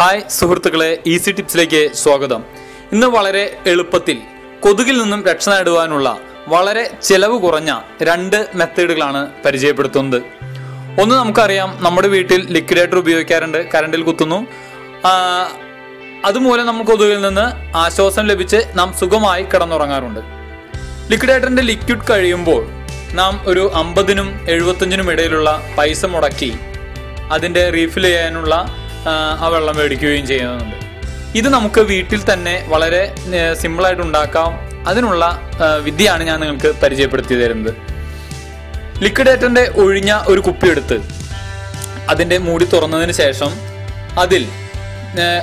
Hi സുഹൃത്തുക്കളെ easy ടിപ്സിലേക്ക് സ്വാഗതം. ഇന്ന് വളരെ എളുപ്പത്തിൽ കൊതുകിൽ നിന്നും രക്ഷ നേടുവാനുള്ള വളരെ ചെലവ് കുറഞ്ഞ രണ്ട് മെത്തേഡുകളാണ് പരിചയപ്പെടുത്തുന്നത്. ഒന്ന് നമുക്കറിയാം നമ്മുടെ വീട്ടിൽ ലിക്വിഡേറ്റർ ഉപയോഗിക്കാറുണ്ട് കറണ്ടിൽ കുത്തുന്നു. അതുമൂലം നമ്മൾ കൊതുകിൽ നിന്ന് ആശ്വാസം ലഭിച്ച് നാം സുഖമായി കിടന്നുറങ്ങാറുണ്ട്. ലിക്വിഡേറ്ററിന്റെ ലിക്വിഡ് കഴിയുമ്പോൾ നാം ഒരു അമ്പതിനും എഴുപത്തഞ്ചിനും ഇടയിലുള്ള പൈസ മുടക്കി അതിന്റെ റീഫിൽ ചെയ്യാനുള്ള ആ, വെള്ളം മേടിക്കുകയും ചെയ്യുന്നുണ്ട്. ഇത് നമുക്ക് വീട്ടിൽ തന്നെ വളരെ സിമ്പിളായിട്ട് ഉണ്ടാക്കാം. അതിനുള്ള വിദ്യയാണ് ഞാൻ നിങ്ങൾക്ക് പരിചയപ്പെടുത്തി തരുന്നത്. ലിക്വിഡേറ്ററിന്റെ ഒഴിഞ്ഞ ഒരു കുപ്പി എടുത്ത് അതിന്റെ മൂടി തുറന്നതിന് ശേഷം അതിൽ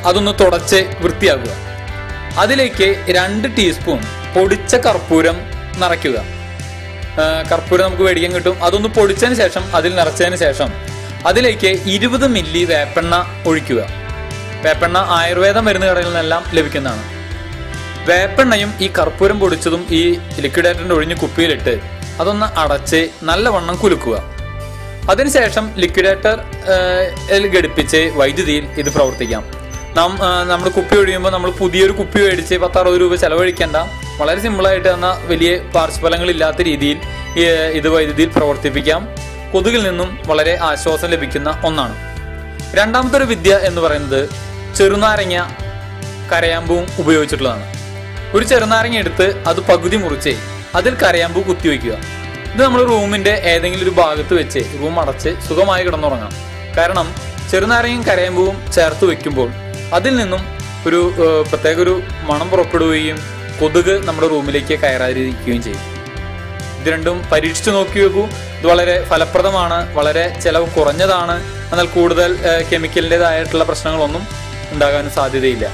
അതൊന്ന് തുടച്ച് വൃത്തിയാക്കുക. അതിലേക്ക് രണ്ട് ടീസ്പൂൺ പൊടിച്ച കർപ്പൂരം നിറയ്ക്കുക. കർപ്പൂരം നമുക്ക് മേടിക്കാൻ കിട്ടും. അതൊന്ന് പൊടിച്ചതിന് ശേഷം അതിൽ നിറച്ചതിന് ശേഷം അതിലേക്ക് ഇരുപത് മില്ലി വേപ്പെണ്ണ ഒഴിക്കുക. വേപ്പെണ്ണ ആയുർവേദ മരുന്ന് കടകളിൽ നിന്നെല്ലാം ലഭിക്കുന്നതാണ്. വേപ്പെണ്ണയും ഈ കർപ്പൂരം പൊടിച്ചതും ഈ ലിക്വിഡേറ്ററിന്റെ ഒഴിഞ്ഞ് കുപ്പിയിലിട്ട് അതൊന്ന് അടച്ച് നല്ലവണ്ണം കുലുക്കുക. അതിനുശേഷം ലിക്വിഡേറ്റർ ഘടിപ്പിച്ച് വൈദ്യുതിയിൽ ഇത് പ്രവർത്തിക്കാം. നാം നമ്മൾ കുപ്പി ഒഴിയുമ്പോൾ നമ്മൾ പുതിയൊരു കുപ്പി മേടിച്ച് പത്തറുപത് രൂപ ചെലവഴിക്കേണ്ട. വളരെ സിമ്പിളായിട്ട് തന്ന വലിയ പാർശ്വഫലങ്ങളില്ലാത്ത രീതിയിൽ ഇത് വൈദ്യുതിയിൽ പ്രവർത്തിപ്പിക്കാം. കൊതുകിൽ നിന്നും വളരെ ആശ്വാസം ലഭിക്കുന്ന ഒന്നാണ്. രണ്ടാമത്തെ ഒരു വിദ്യ എന്ന് പറയുന്നത് ചെറുനാരങ്ങ കരയാമ്പൂവും ഉപയോഗിച്ചിട്ടുള്ളതാണ്. ഒരു ചെറുനാരങ്ങ എടുത്ത് അത് പകുതി മുറിച്ച് അതിൽ കരയാമ്പൂ കുത്തിവെക്കുക ഇത് നമ്മൾ റൂമിന്റെ ഏതെങ്കിലും ഒരു ഭാഗത്ത് വെച്ച് റൂം അടച്ച് സുഖമായി കിടന്നുറങ്ങാം. കാരണം ചെറുനാരങ്ങയും കരയാമ്പുവും ചേർത്ത് വെക്കുമ്പോൾ അതിൽ നിന്നും ഒരു പ്രത്യേക ഒരു മണം പുറപ്പെടുകയും കൊതുക് നമ്മുടെ റൂമിലേക്ക് കയറാതിരിക്കുകയും ചെയ്യും. ഇത് രണ്ടും പരീക്ഷിച്ചു നോക്കി നോക്കൂ ഇത് വളരെ ഫലപ്രദമാണ് വളരെ ചിലവ് കുറഞ്ഞതാണ്. എന്നാൽ കൂടുതൽ കെമിക്കലിന്റെതായിട്ടുള്ള പ്രശ്നങ്ങളൊന്നും ഉണ്ടാകാൻ സാധ്യതയില്ല.